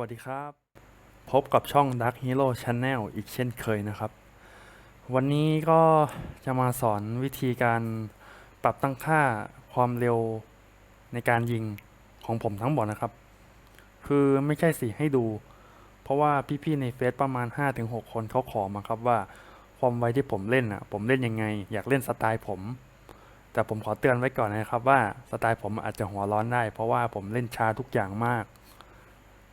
วัสดีครับ พบกับช่อง Dark Hero Channel อีกเช่นเคยนะครับ วันนี้ก็จะมาสอนวิธีการปรับตั้งค่าความเร็วในการยิงของผมทั้งหมดนะครับ คือไม่ใช่สิให้ดู เพราะว่าพี่ๆในเฟซประมาณ 5-6 คนเขาขอมาครับว่าความไวที่ผมเล่นอะ ผมเล่นยังไง อยากเล่นสไตล์ผม แต่ผมขอเตือนไว้ก่อนนะครับว่าสไตล์ผมอาจจะหัวร้อนได้ เพราะว่าผมเล่นช้าทุกอย่างมาก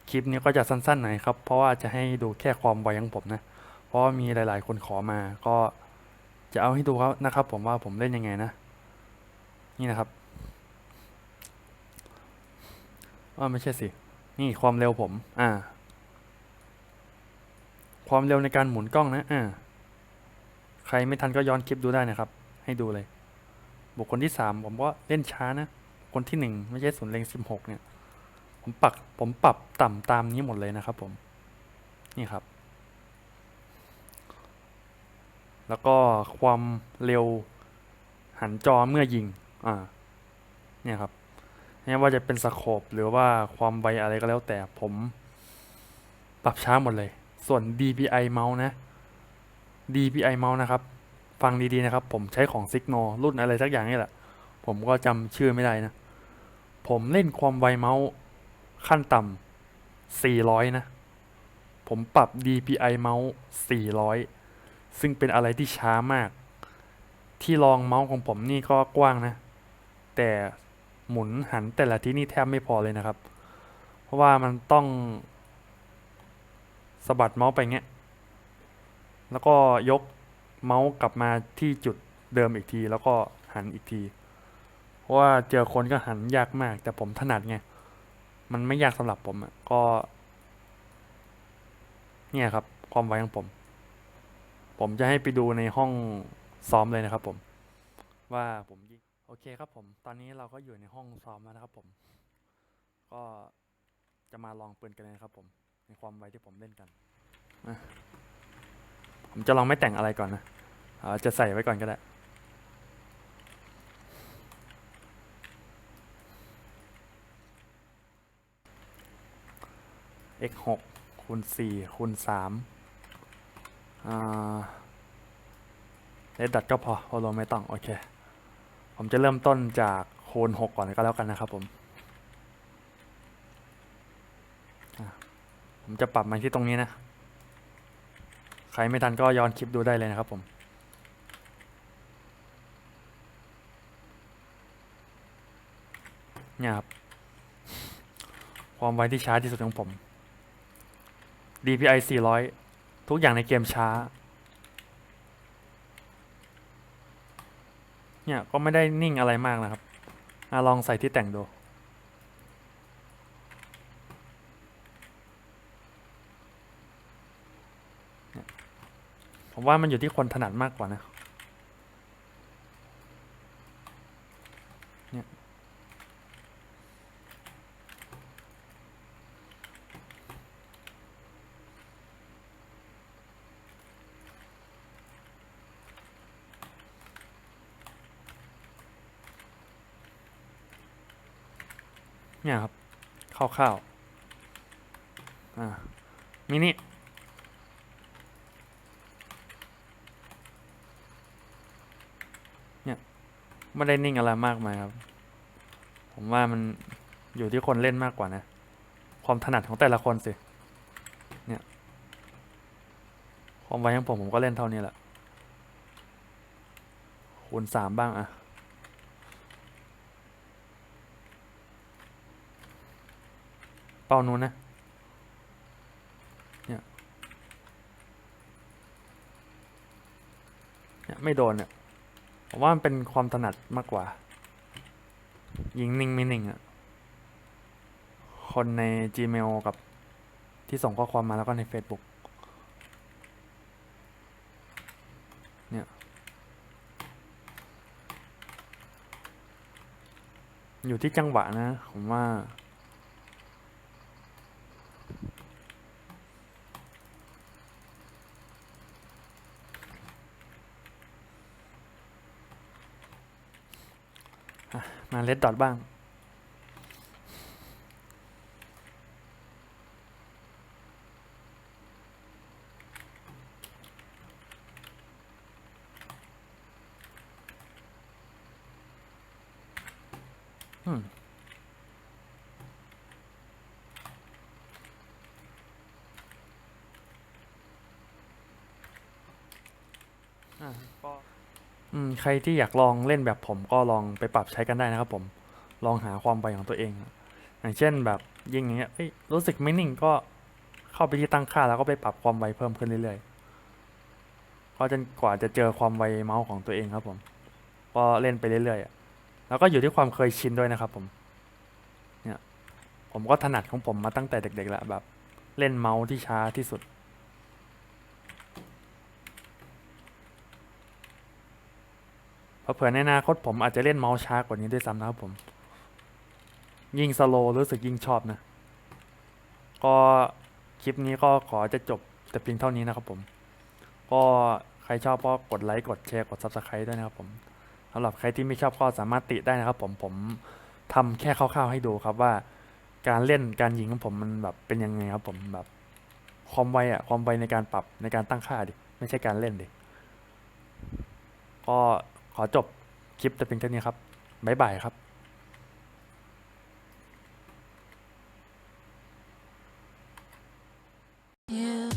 คลิปนี้ก็จะสั้นๆหน่อยครับ เพราะว่าจะให้ดูแค่ความไวของผมนะ เพราะมีหลายๆ คนขอมา ก็จะเอาให้ดูครับนะครับ ผมว่าผมเล่นยังไงนะ นี่นะครับอ๋อไม่ใช่สิ นี่ความเร็วผม อ่า ความเร็วในการหมุนกล้องนะ อ่า ใครไม่ทันก็ย้อนคลิปดูได้นะครับ ให้ดูเลย บุคคลที่สามผมก็เล่นช้านะ คนที่หนึ่งไม่ใช่ศูนย์เล็งสิบหกเนี่ย ผมปรับผมปรับต่ำตามนี้หมดเลยนะครับผม นี่ครับ แล้วก็ความเร็วหันจอเมื่อยิง อ่า เนี่ยครับไม่ว่าจะเป็นสโคปหรือว่าความไวอะไรก็แล้วแต่ผม ปรับช้าหมดเลย ส่วน DPI เมาส์นะ DPI เมาส์นะครับ ฟังดีๆนะครับ ผมใช้ของ Signo รุ่นอะไรสักอย่างนี่แหละ ผมก็จำชื่อไม่ได้นะ ผมเล่นความไวเมาส์ ขั้นต่ำ400 นะ ผมปรับ DPI เมาส์ 400 ซึ่งเป็นอะไรที่ช้ามาก ที่รองเมาส์ของผมนี่ก็กว้างนะ แต่หมุนหันแต่ละที่นี่แทบไม่พอเลยนะครับ เพราะว่ามันต้องสะบัดเมาส์ไปเงี้ย แล้วก็ยกเมาส์กลับมาที่จุดเดิมอีกที แล้วก็หันอีกที เพราะว่าเจอคนก็หันยากมาก แต่ผมถนัดไง มันไม่ยากสำหรับผมอะก็ เนี่ยครับ ความไวของผม ผมจะให้ไปดูในห้องซ้อมเลยนะครับผม ว่าผมยิงโอเคครับผม ตอนนี้เราก็อยู่ในห้องซ้อมแล้วนะครับผม ก็จะมาลองปืนกันเลยนะครับผม ในความไวที่ผมเล่นกันอะผมจะลองไม่แต่งอะไรก่อนนะอจะใส่ไว้ก่อนก็ได้ x หกคูณสี่คูณสามอ่าเลดดัดก็พอโอโลไม่ต้อง โอเค ผมจะเริ่มต้นจากคูณหกก่อนก็แล้วกันนะครับผม ผมจะปรับมาที่ตรงนี้นะ ใครไม่ทันก็ย้อนคลิปดูได้เลยนะครับผมเนี่ยครับความไวที่ช้าที่สุดของผม DPI 400 ทุกอย่างในเกมช้า เนี่ยก็ไม่ได้นิ่งอะไรมากนะครับอลองใส่ที่แต่งดูผมว่ามันอยู่ที่คนถนัดมากกว่านะ เนี่ยครับคร่าวๆอ่ามินิเนี่ยไม่ได้นิ่งอะไรมากมายครับ ผมว่ามันอยู่ที่คนเล่นมากกว่านะ ความถนัดของแต่ละคนสิ เนี่ย ความไวของผมผมก็เล่นเท่านี้แหละคูณสามบ้างอะ ป้านู้นนะ เนี่ยเนี่ยไม่โดนเนี่ยผมว่ามันเป็นความถนัดมากกว่า ยิงนิ่งไม่นิ่งอะคนใน Gmail กับที่ส่งข้อความมาแล้วก็ใน Facebook เนี่ย อยู่ที่จังหวะนะ ผมว่า มาเลดดอทบ้าง อืมอ่า อืมใครที่อยากลองเล่นแบบผมก็ลองไปปรับใช้กันได้นะครับ ผม ลองหาความไวของตัวเอง อย่างเช่นแบบยิงอย่างเงี้ยเอ้ยรู้สึกไม่นิ่งก็เข้าไปที่ตั้งค่าแล้วก็ไปปรับความไวเพิ่มขึ้นเรื่อยๆก็จนกว่าจะเจอความไวเมาส์ของตัวเองครับผม ก็เล่นไปเรื่อยๆแล้วก็อยู่ที่ความเคยชินด้วยนะครับ ผม เนี่ย ผมก็ถนัดของผมมาตั้งแต่เด็กๆแล้วแบบ เล่นเมาส์ที่ช้าที่สุด เผื่อในอนาคตผมอาจจะเล่นเมาส์ช้ากว่านี้ด้วยซ้ำนะครับผม ยิ่งสโลรู้สึกยิ่งชอบนะ ก็คลิปนี้ก็ขอจะจบแต่เพียงเท่านี้นะครับผม ก็ใครชอบก็กดไลค์กดแชร์กด Subscribe ด้วยนะครับผมสำหรับใครที่ไม่ชอบก็สามารถติได้นะครับผมผมทำแค่คร่าวๆให้ดูครับว่า การเล่นการยิงของผมมันแบบเป็นยังไงครับผมแบบความไวอะความไวในการปรับในการตั้งค่าดิไม่ใช่การเล่นดิก็ ขอจบคลิปแต่เพียงเท่านี้ครับ บ๊ายบายครับ You